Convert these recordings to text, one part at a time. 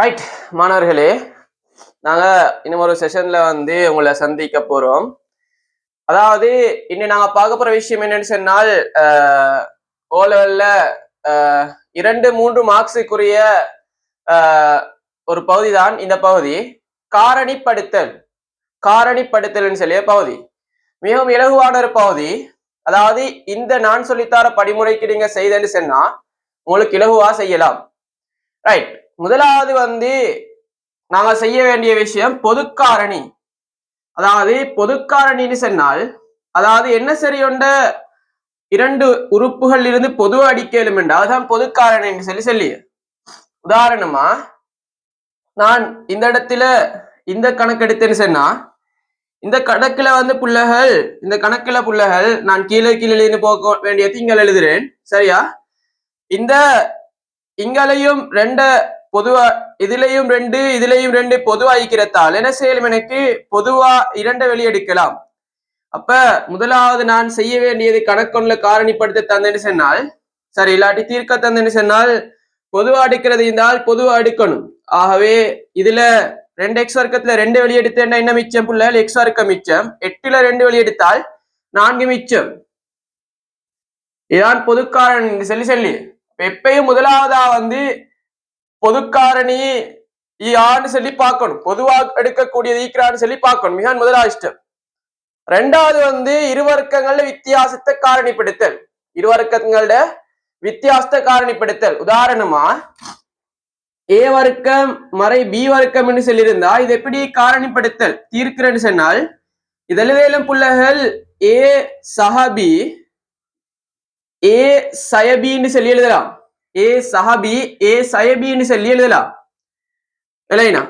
Right மாணவர்களே நாங்கள் இன்னும் ஒரு செஷனில் வந்து உங்களை சந்திக்க போகிறோம் அதாவது இன்னும் நாங்கள் பார்க்க போகிற விஷயம் என்னன்னு சொன்னால் ஓ லெவலில் இரண்டு மூன்று மார்க்ஸுக்குரிய ஒரு பகுதி தான் இந்த பகுதி. காரணிப்படுத்தல். காரணிப்படுத்தல்னு சொல்லிய பகுதி. மிகவும் இலகுவான ஒரு பகுதி. அதாவது இந்த நான் சொல்லித்தார படிமுறைக்கு நீங்க செய்தேன்னு சொன்னா உங்களுக்கு இலகுவா செய்யலாம். ரைட் முதலாவது வந்து நாங்க செய்ய வேண்டிய விஷயம் பொதுக்காரணி. அதாவது பொதுக்காரணின்னு சொன்னால் அதாவது என்ன சரியொண்ட இரண்டு உறுப்புகள் இருந்து பொது அடிக்கலும் என்றால் அதுதான் பொதுக்காரணின்னு சொல்லி சொல்லி உதாரணமா நான் இந்த இடத்துல இந்த கணக்கு எடுத்தேன்னு சொன்னா இந்த கணக்குல வந்து புள்ளைகள் இந்த கணக்குல புள்ளைகள் நான் கீழே கீழே இருந்து போக வேண்டிய திங்கள் எழுதுறேன். சரியா? இந்த இங்களையும் ரெண்ட பொதுவா இதுலயும் ரெண்டு இதுலயும் ரெண்டு பொதுவா இருக்கிறதால் என்ன செய்யலும் எனக்கு? பொதுவா இரண்ட வெளியெடுக்கலாம் அப்ப முதலாவது நான் செய்ய வேண்டியது கணக்கொன்ல காரணிப்படுத்த தந்தேன்னு சொன்னால் சரி இல்லாட்டி தீர்க்க தந்தேன்னு சொன்னால் பொதுவா அடுக்கிறது இருந்தால் பொதுவா அடுக்கணும் ஆகவே இதுல ரெண்டு எக்ஸ் வர்க்கத்துல ரெண்டு வெளியெடுத்தேன்னா என்ன மிச்சம் புள்ள? எக்ஸ் வர்க்கம் மிச்சம். எட்டுல ரெண்டு வெளியெடுத்தால் நான்கு மிச்சம். இதான் பொதுக்காரன் சொல்லி சொல்லி. எப்பயும் முதலாவதா வந்து பொதுக்காரணி யான்னு சொல்லி பார்க்கணும். பொதுவாக எடுக்கக்கூடியது ஈக்கிறான்னு சொல்லி பார்க்கணும். மிக முதலாவது இஷ்டம் ரெண்டாவது வந்து இருவர்க்கங்கள்ல வித்தியாசத்தை காரணிப்படுத்தல். இருவர்க்கங்களோட வித்தியாசத்தை காரணிப்படுத்தல். உதாரணமா ஏ வர்க்கம் மறை பி வர்க்கம்னு சொல்லியிருந்தா இது எப்படி காரணிப்படுத்தல்? தீர்க்கிறேன்னு சொன்னால் இதெல்லாம் புள்ளகள் ஏ சஹபி ஏ சயபின்னு சொல்லி எழுதலாம். ஏ சஹபி ஏ சயபின்னு சொல்லி எழுதலாம் இல்லைனா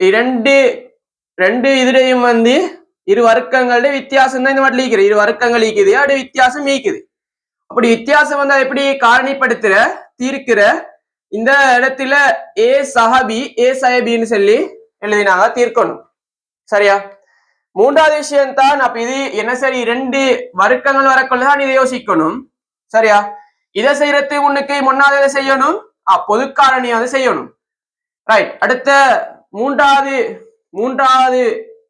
இரண்டு ரெண்டு இதுலையும் வந்து இரு வர்க்கங்களுடைய வித்தியாசம் தான் இந்த மாதிரி லீக்குது இரு வர்க்கங்கள் ஈக்குது அப்படி வித்தியாசம் ஈக்குது அப்படி வித்தியாசம் வந்து எப்படி காரணிப்படுத்துற தீர்க்கிற? இந்த இடத்துல ஏ சஹபி ஏ சயபின்னு சொல்லி எழுதினாங்க தீர்க்கணும். சரியா? மூன்றாவது விஷயம் தான் அப்ப இது என்ன சரி ரெண்டு வர்க்கங்கள் வரக்குள்ளதான் இதை யோசிக்கணும். சரியா? இதை செய்யறது உனக்கு முன்னாவது இதை செய்யணும்? பொதுக்காரணி அதை செய்யணும். ரைட் அடுத்த மூன்றாவது மூன்றாவது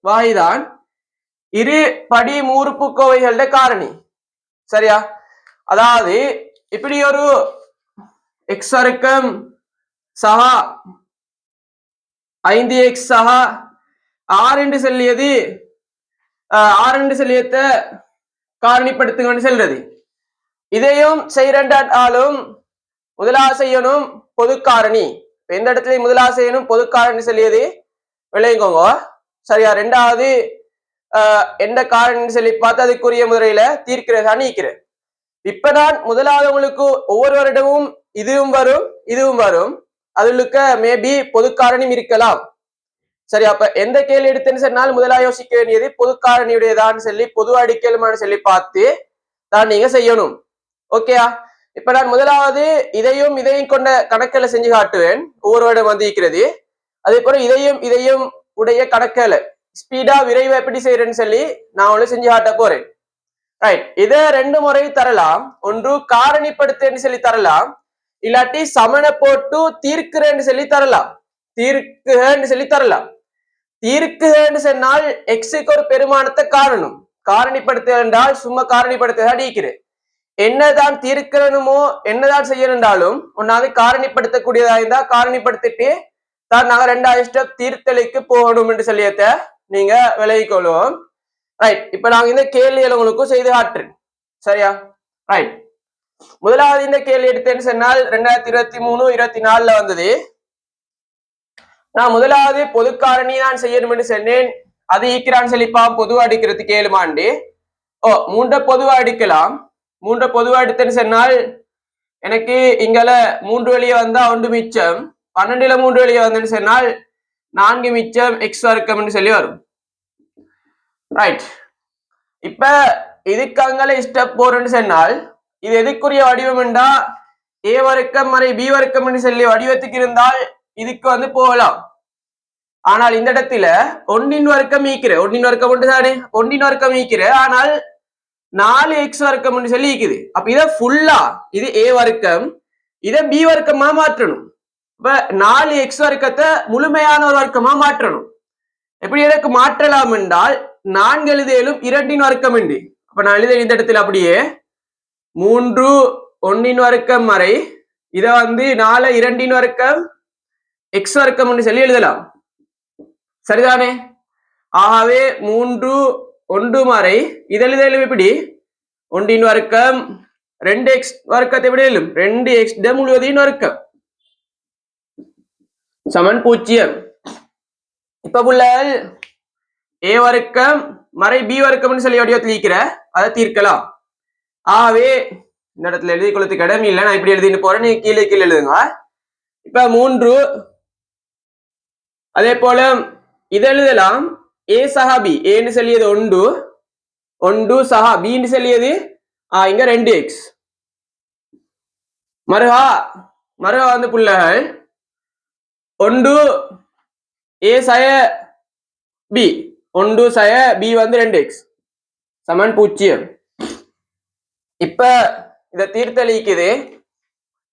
வாய்தான் இரு படி மூறுப்பு கோவைகள காரணி. சரியா? அதாவது இப்படி ஒரு எக்ஸ் வர்க்கம் சகா ஐந்து எக்ஸ் சகா ஆறு என்று சொல்லியது ஆறு என்று சொல்லியத்தை காரணிப்படுத்துங்கன்னு சொல்றது. இதையும் செய்யறாலும் முதலாக செய்யணும் பொதுக்காரணி. எந்த இடத்துலயும் முதலாசையனும் செய்யணும் பொதுக்காரணி சொல்லியது? விளையங்கோங்க சரியா ரெண்டாவது எந்த காரணம் சொல்லி பார்த்து அதுக்குரிய முறையில தீர்க்கிறதா நீக்கிறேன் இப்ப நான் முதலாவதவங்களுக்கு ஒவ்வொரு வருடமும் இதுவும் வரும் இதுவும் வரும். அதுலுக்க மேபி பொதுக்காரணியும் இருக்கலாம். சரி அப்ப எந்த கேள்வி எடுத்தேன்னு சொன்னால் முதலா யோசிக்க வேண்டியது பொதுக்காரணியுடையதான்னு சொல்லி பொது அடிக்கலுமான்னு சொல்லி பார்த்து தான் நீங்க செய்யணும். ஓகேயா இப்ப நான் முதலாவது இதையும் இதையும் கொண்ட கணக்கில் செஞ்சு காட்டுவேன். ஒவ்வொரு வருடம் வந்து இருக்கிறது. அதே போல இதையும் இதையும் உடைய கணக்கில் ஸ்பீடா விரைவா எப்படி செய்யறேன்னு சொல்லி நான் ஒண்ணு செஞ்சு காட்ட போறேன். ரைட் இதை ரெண்டு முறை தரலாம். ஒன்று காரணிப்படுத்தேன்னு சொல்லி தரலாம். இல்லாட்டி சமண போட்டு தீர்க்கிறேன்னு சொல்லி தரலாம். தீர்க்குகன்னு சொல்லி தரலாம். தீர்க்குகன்னு சொன்னால் எக்ஸுக்கு ஒரு பெருமானத்தை காரணம் காரணிப்படுத்த என்றால் சும்மா காரணிப்படுத்த அடிக்கிறேன் என்னதான் தீர்க்கணுமோ என்னதான் செய்யணுன்றாலும் ஒன்னாவது காரணிப்படுத்தக்கூடியதா இருந்தா காரணிப்படுத்திட்டு தான் நாங்க ரெண்டாயிரம் ஸ்டெப் தீர்த்தலைக்கு போகணும் என்று சொல்லியத நீங்க விலகிக்கொள்வோம். ரைட் இப்ப நாங்க இந்த கேள்விகள் உங்களுக்கும் செய்து காட்டுறேன். சரியா? ரைட் முதலாவது இந்த கேள்வி எடுத்தேன்னு சொன்னால் ரெண்டாயிரத்தி இருபத்தி மூணு இருபத்தி நாலுல வந்தது. நான் முதலாவது பொதுக்காரணி நான் செய்யணும் என்று சொன்னேன். அது ஈக்கிறான் செழிப்பா பொதுவா அடிக்கிறதுக்கு ஏழுமாண்டு ஓ மூன்ற பொதுவா அடிக்கலாம். மூன்று பொதுவா எடுத்தேன்னு சொன்னால் எனக்கு இங்கால மூன்று வெளியே வந்தா ஒன்று மிச்சம். பன்னெண்டுல மூன்று வெளியே வந்தேன்னு சொன்னால் நான்கு மிச்சம் எக்ஸ் வர்க்கம்னு சொல்லி வரும். ரைட் இப்ப இதுக்கு அங்கல ஸ்டெப் போறேன்னு சொன்னால் இது எதுக்குரிய வடிவம் என்றா ஏ வர்க்கம் மறை பி வர்க்கம்னு சொல்லி வடிவத்துக்கு இருந்தால் இதுக்கு வந்து போகலாம். ஆனால் இந்த இடத்துல ஒன்னின் வர்க்கம் ஈக்கிற ஒன்னின் வர்க்கம் ஒன்று தானே? ஒன்னின் வர்க்கம் ஈக்கிற. ஆனால் நாலு எக்ஸ் வர்க்கம்னு சொல்லி இருக்குது அப்ப இதை ஃபுல்லா இது ஏ வர்க்கம் இதை பி வர்க்கமா மாற்றணும். இப்ப நாலு எக்ஸ் வர்க்கத்தை முழுமையான ஒரு வர்க்கமா மாற்றணும். எப்படி எனக்கு மாற்றலாம் என்றால் நான்கு எழுதியலும் இரண்டின் வர்க்கம் உண்டு. அப்ப நான் எழுத இந்த இடத்துல அப்படியே மூன்று ஒன்னின் வர்க்கம் வரை இதை வந்து நாலு இரண்டின் வர்க்கம் எக்ஸ் வர்க்கம் சொல்லி எழுதலாம். சரிதானே? ஆகவே மூன்று ஒன்று மாறை இதழிதழும் எப்படி ஒன்றின் வர்க்கம் ரெண்டு எக்ஸ் வர்க்கத்தை விட எழும் ரெண்டு எக்ஸ் முழுவதையும் வர்க்கம். சமன் பூஜ்ஜியம். இப்ப புள்ளல் ஏ வர்க்கம் மறை பி வர்க்கம்னு சொல்லி வடிவத்தில் இருக்கிற அதை தீர்க்கலாம். ஆகவே இந்த இடத்துல எழுதி கொள்ளத்துக்கு இடம் இல்லை நான் இப்படி எழுதிட்டு போறேன் நீங்க கீழே கீழே எழுதுங்க. இப்ப மூன்று அதே போல இதை எழுதலாம். ஏ சஹா பி ஏன்னு சொல்லியது ஒன்று. ஒன்று சஹா. பின்னு சொல்லியது ஆ இங்க ரெண்டு எக்ஸ் மருகா. மருகா வந்து புள்ள ஒன்று ஏ சய பி ஒன்று சய பி வந்து ரெண்டு எக்ஸ் சமன் பூஜ்ஜியம் இப்ப இத தீர்த்தல் ஈக்குது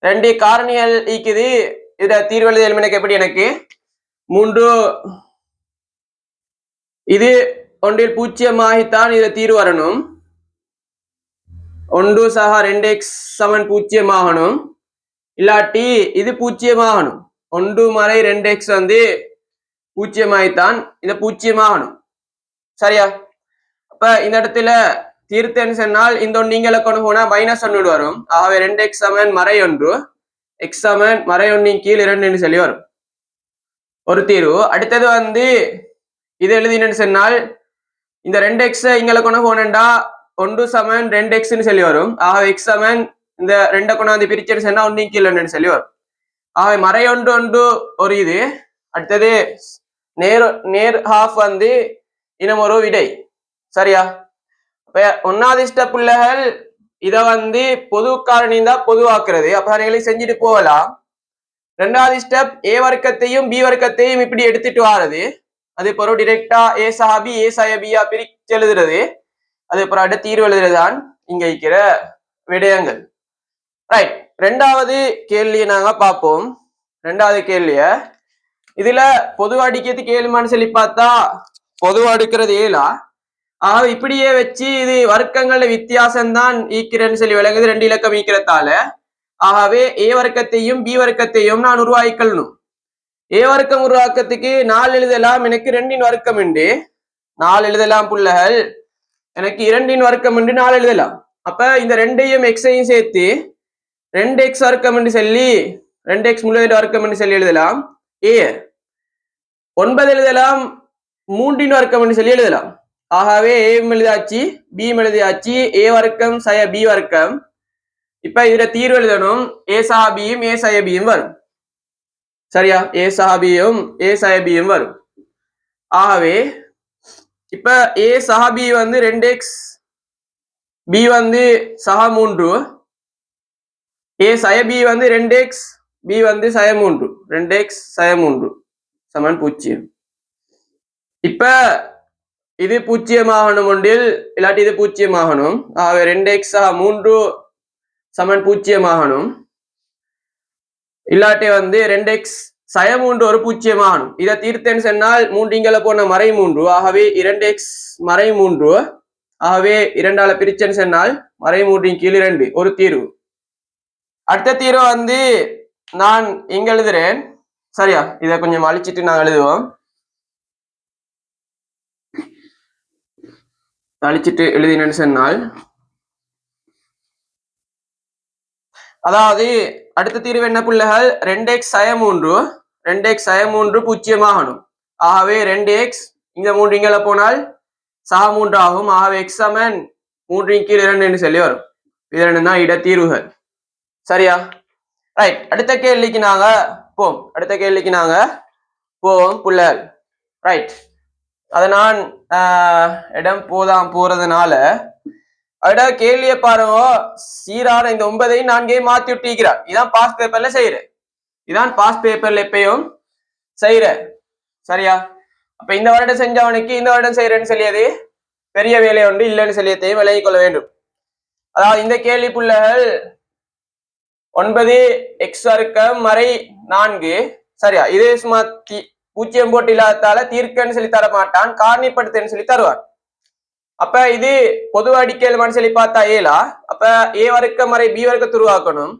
ரெண்டு காரணிகள் ஈக்குது இத தீர்வெழுதி எலுமினக்கு எப்படி எனக்கு? மூன்று இது ஒன்றில் பூஜ்ஜியமாகித்தான் இதை தீர்வு வரணும் ஒன்று சக ரெண்டு எக்ஸ் சமன் பூஜ்ஜியமாகணும் இல்லாட்டி இது பூஜ்ஜியமாகணும் ஒன்று மறை ரெண்டு எக்ஸ் வந்து பூஜ்ஜியமாகித்தான் இது பூஜ்ஜியமாகணும் சரியா? அப்ப இந்த இடத்துல தீர்த்தேன்னு சொன்னால் இந்த ஒன்று நீங்கள கொண்டு போனா மைனஸ் ஒன்று வரும். ஆகவே ரெண்டு எக்ஸ் சமன் மறை ஒன்று எக்ஸ் சமன் மறை ஒன்றின் கீழ் இரண்டுன்னு சொல்லி வரும். ஒரு தீர்வு. அடுத்தது வந்து இது எழுதினேன்னு சொன்னால் இந்த ரெண்டு எக்ஸ் இங்களை கொண்டு போனேன்டா ஒன்று சமன் ரெண்டு எக்ஸ்ன்னு சொல்லி வரும். ஆகவே எக்ஸ் சமன் இந்த ரெண்டை கொண்டாந்து பிரிச்சுன்னு சொன்னால் ஒன்றின் கீழேன்னு ஒன்றுன்னு சொல்லி வரும். ஆகவே மறை ஒன்று ஒன்று ஒரு இது. அடுத்தது நேர் நேர் ஹாஃப் வந்து இனம் ஒரு விடை. சரியா? இப்போ ஒன்னாவது பிள்ளைகள் இதை வந்து பொது காரணி தான் பொதுவாக்குறது. அப்போ நீங்களே செஞ்சுட்டு போகலாம். ரெண்டாவது ஸ்டெப் ஏ வர்க்கத்தையும் பி வர்க்கத்தையும் இப்படி எடுத்துட்டு வாரது. அதே பிறகு டிரெக்டா ஏ சஹாபி ஏ சாயபியா பிரிச்சு எழுதுறது. அதே அப்புறம் அடுத்த தீர்வு எழுதுறதுதான் இங்க இருக்கிற விடயங்கள். ரைட் ரெண்டாவது கேள்வியை நாங்க பார்ப்போம். ரெண்டாவது கேள்விய. இதுல பொது அடிக்கிறது கேள்விமான்னு சொல்லி பார்த்தா பொதுவா அடுக்கிறது ஏலா ஆக இப்படியே வச்சு இது வர்க்கங்கள்ல வித்தியாசம்தான் ஈக்கிறேன்னு சொல்லி விளங்குது. ரெண்டு இலக்கம் ஈக்கிறதால. ஆகவே ஏ வர்க்கத்தையும் பி வர்க்கத்தையும் நான் உருவாக்கிக்கொள்ளணும். ஏ வர்க்கம் உருவாக்கத்துக்கு நாலு எழுதலாம். எனக்கு ரெண்டின் வர்க்கம் உண்டு. நாலு எழுதலாம் புள்ளகள். எனக்கு இரண்டின் வர்க்கம் உண்டு நாலு எழுதலாம். அப்ப இந்த ரெண்டையும் எக்ஸையும் சேர்த்து ரெண்டு எக்ஸ் வர்க்கம் என்று சொல்லி ரெண்டு எக்ஸ் முழுவதும் வர்க்கம் என்று சொல்லி எழுதலாம். ஏ. ஒன்பது எழுதலாம் மூன்றின் வர்க்கம் என்று சொல்லி எழுதலாம். ஆகவே ஏ எழுதாச்சு பி எழுதியாச்சு ஏ வர்க்கம் சய பி வர்க்கம். இப்ப இதுல தீர்வு எழுதணும். ஏ சாபியும் ஏ சய பியும் வரும். சரியா? ஏ சஹாபியும் ஏ சயபியும் வரும். ஆகவே இப்ப ஏ சஹாபி வந்து ரெண்டு எக்ஸ் பி வந்து சஹா மூன்று ஏ சய பி வந்து ரெண்டு எக்ஸ் பி வந்து சய மூன்று. ரெண்டு எக்ஸ் சய மூன்று. சமன் பூச்சியம் இப்ப இது பூச்சியமாகணும் ஒன்றில் இல்லாட்டி இது பூச்சியமாகணும் ஆகவே ரெண்டு எக்ஸ் மூன்று சமன் பூச்சியமாகணும் இல்லாட்டி வந்து ரெண்டு எக்ஸ் சய மூன்று ஒரு பூஜ்ஜியமாகணும் இதை தீர்த்தேன்னு சொன்னால் மூன்றிங்கள போன மறை மூன்று ஆகவே இரண்டு எக்ஸ் மறை மூன்று ஆகவே இரண்டால பிரிச்சன் சொன்னால் மறை மூன்றின் கீழ் இரண்டு. ஒரு தீர்வு. அடுத்த தீர்வு வந்து நான் இங்க எழுதுறேன்? சரியா இதை கொஞ்சம் அழிச்சிட்டு நான் எழுதுவோம். அழிச்சிட்டு எழுதினேன்னு சொன்னால் அதாவது அடுத்த தீர்வு என்ன பிள்ளைகள்? ரெண்டு எக்ஸ் சய மூன்று. ரெண்டு எக்ஸ் சய மூன்று பூஜ்ஜியமாகணும். ஆகவே ரெண்டு எக்ஸ் இங்க மூன்று இங்கே போனால் சக மூன்று ஆகும். ஆகவே எக்ஸ் சமன் மூன்று கீழ் இரண்டு சொல்லி வரும். இது ரெண்டு தான் இட தீர்வுகள் சரியா? ரைட் அடுத்த கேள்விக்கு நாங்க போம் அடுத்த கேள்விக்கு நாங்க போவோம் புள்ளல் ரைட் அதை நான் இடம் போதாம் போறதுனால அட கேள்வியை பாருங்க. சீரான இந்த ஒன்பதையும் நான்கையும் மாத்தி விட்டுக்கிறார் இதான் பாஸ் பேப்பர்ல செய்யற. இதான் பாஸ் பேப்பர்ல எப்பயும் செய்யற. சரியா? அப்ப இந்த வருடம் செஞ்சவனுக்கு இந்த வருடம் செய்யறேன்னு சொல்லியது பெரிய வேலை உண்டு இல்லைன்னு சொல்லியத்தையும் விலகிக் கொள்ள வேண்டும். அதாவது இந்த கேள்வி புள்ளைகள் ஒன்பது எக்ஸ் வர்க்கம் மறை நான்கு. சரியா? இதே சும்மா தி- பூஜ்ஜியம் போட்டு இல்லாததால தீர்க்கன்னு சொல்லி தர மாட்டான் காரணிப்படுத்துன்னு சொல்லி தருவான். அப்ப இது பொது அடிக்கல் சொல்லி பார்த்தா ஏலா. அப்ப ஏ வர்க்கம் வரை பி வர்க்கத்தை உருவாக்கணும்.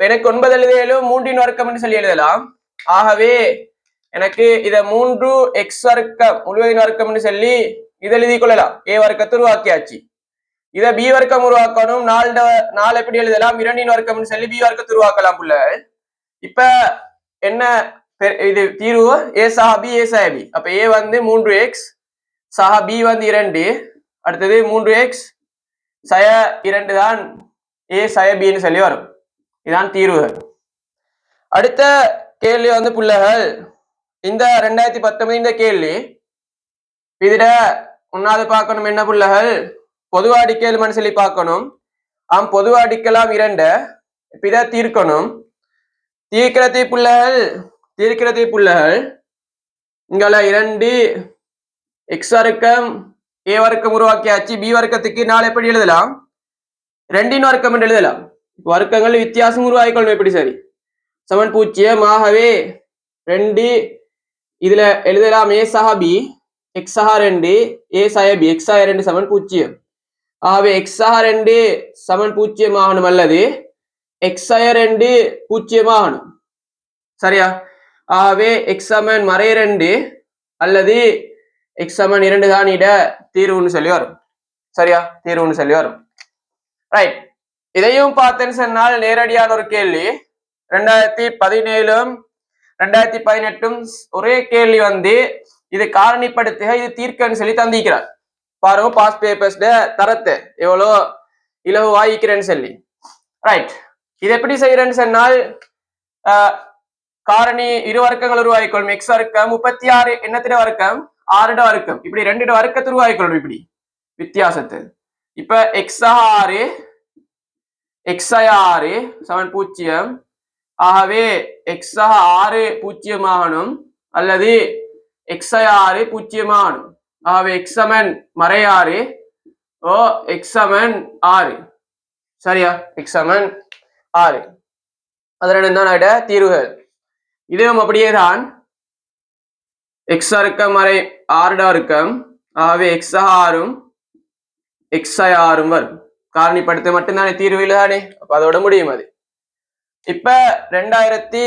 எனக்கு ஒன்பது எழுதியாலும் மூன்றின் வர்க்கம்னு சொல்லி எழுதலாம். ஆகவே எனக்கு இத மூன்று எக்ஸ் வர்க்கம் முழுவதின் வர்க்கம்னு சொல்லி இதை எழுதி கொள்ளலாம். ஏ வர்க்கத்தை உருவாக்கியாச்சு. இத பி வர்க்கம் உருவாக்கணும். நாலு நாலு எப்படி எழுதலாம்? இரண்டின் வர்க்கம்னு சொல்லி பி வர்க்கத்தை உருவாக்கலாம் புள்ள. இப்ப என்ன இது தீர்வு? ஏ சஹா பி ஏ சஹா பி. அப்ப ஏ வந்து மூன்று எக்ஸ் சஹா பி வந்து இரண்டு. அடுத்தது மூன்று எக்ஸ் சய இரண்டு தான் ஏ சய பின்னு சொல்லி வரும். இதான் தீர்வுகள். அடுத்த கேள்வி வந்து புள்ளகள் இந்த ரெண்டாயிரத்தி பத்தொன்பது இந்த கேள்வி இதுல ஒன்னாவது பார்க்கணும் என்ன புள்ளகள்? பொதுவா அடிக்கல் சொல்லி பார்க்கணும். ஆம் பொதுவா அடிக்கலாம் இரண்டு. இப்ப இதை தீர்க்கணும். தீர்க்கிறதை புள்ளகள் தீர்க்கிறதை புள்ளகள். இங்கால இரண்டு எக்ஸ் வர்க்கம் ஏ வர்க்கம் உருவாக்கியாச்சு பி வர்க்கத்துக்கு நாலு எப்படி எழுதலாம்? ரெண்டின் வர்க்கம் என்று எழுதலாம். வர்க்கங்கள் வித்தியாசம் உருவாக்கிக்கொள்ளும் எப்படி சரி? சமன் பூச்சியம் ஆகவே ரெண்டு இதுல எழுதலாம். ஏ சஹா பி எக்ஸ் சஹா ரெண்டு ஏ சய பி எக்ஸ் சய ரெண்டு சமன் பூச்சியம் ஆகவே எக்ஸ் சஹா ரெண்டு சமன் பூச்சியம் ஆகணும் அல்லது எக்ஸ் சய ரெண்டு பூஜ்ஜியம் ஆகணும். சரியா? ஆகவே எக்ஸ் சமன் மறை ரெண்டு அல்லது எக்ஸ் சமன் இரண்டு காணிட இட தீர்வுன்னு சொல்லி வரும் சரியா? தீர்வுன்னு சொல்லி வரும் ரைட் இதையும் பார்த்தேன்னு சொன்னால் நேரடியான ஒரு கேள்வி. ரெண்டாயிரத்தி பதினேழும் ரெண்டாயிரத்தி பதினெட்டும் ஒரே கேள்வி வந்து இது காரணிப்படுத்துக இது தீர்க்கன்னு சொல்லி தந்திக்கிறார் பாருங்க பாஸ் பேப்பர்ஸ்ட தரத்தை எவ்வளோ இலவு வாய்க்கிறேன்னு சொல்லி. ரைட் இது எப்படி செய்யறேன்னு சொன்னால் ஆஹ், காரணி இரு வர்க்கங்கள் உருவாக்கிக்கொள்ளும் எக்ஸ் வர்க்கம் முப்பத்தி ஆறு என்னத்திட வர்க்கம்? ஆறுட வர்க்கம். இப்படி ரெண்டு வர்க்கத்தை உருவாக்கிக்கொள்ளும் இப்படி. வித்தியாசத்தை. இப்ப எக்ஸ் ஆறு எக்ஸ் ஆறு செவன் பூஜ்ஜியம். ஆகவே எக்ஸ் ஆறு பூஜ்ஜியம் ஆகணும் அல்லது எக்ஸ் ஆறு பூஜ்ஜியம் ஆகணும் ஆகவே எக்ஸமன் மறையாறு ஓ எக்ஸ் ஆறு. சரியா? எக்ஸ் ஆறு. அது தான் தீர்வுகள். இதுவும் அப்படியே தான் எக்ஸ் அறுக்கம் மறை ஆறுடா அறுக்கம் ஆகவே எக்ஸ் ஆறும் எக்ஸ் ஆறும் வரும். காரணிப்படுத்த மட்டும்தானே தீர்வு தானே அப்போ அதோட முடியும் அது. இப்ப ரெண்டாயிரத்தி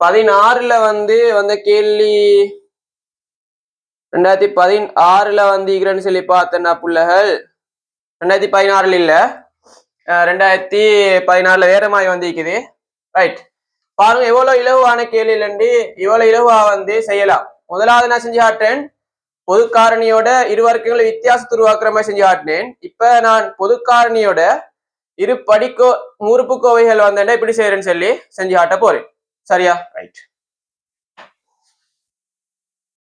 பதினாறுல வந்து வந்த கேள்வி ரெண்டாயிரத்தி பதினாறுல வந்தீங்கன்னு சொல்லி பார்த்தேன்னா புள்ளகள் ரெண்டாயிரத்தி பதினாறுல இல்ல. ரெண்டாயிரத்தி பதினாறுல வேற மாதிரி வந்திருக்குது ரைட் பாருங்க எவ்வளவு இலவான கேள்வியிலண்டு இவ்வளவு இலவா வந்து செய்யலாம். முதலாவது நான் செஞ்சு காட்டேன் பொது காரணியோட இரு வர்க்கங்களை வித்தியாசத்து உருவாக்குற மாதிரி செஞ்சு காட்டினேன். இப்ப நான் பொது காரணியோட இரு படிக்கோ முறுப்பு கோவைகள் வந்தேன்னா இப்படி செய்யறேன்னு சொல்லி செஞ்சு காட்ட போறேன். சரியா? ரைட்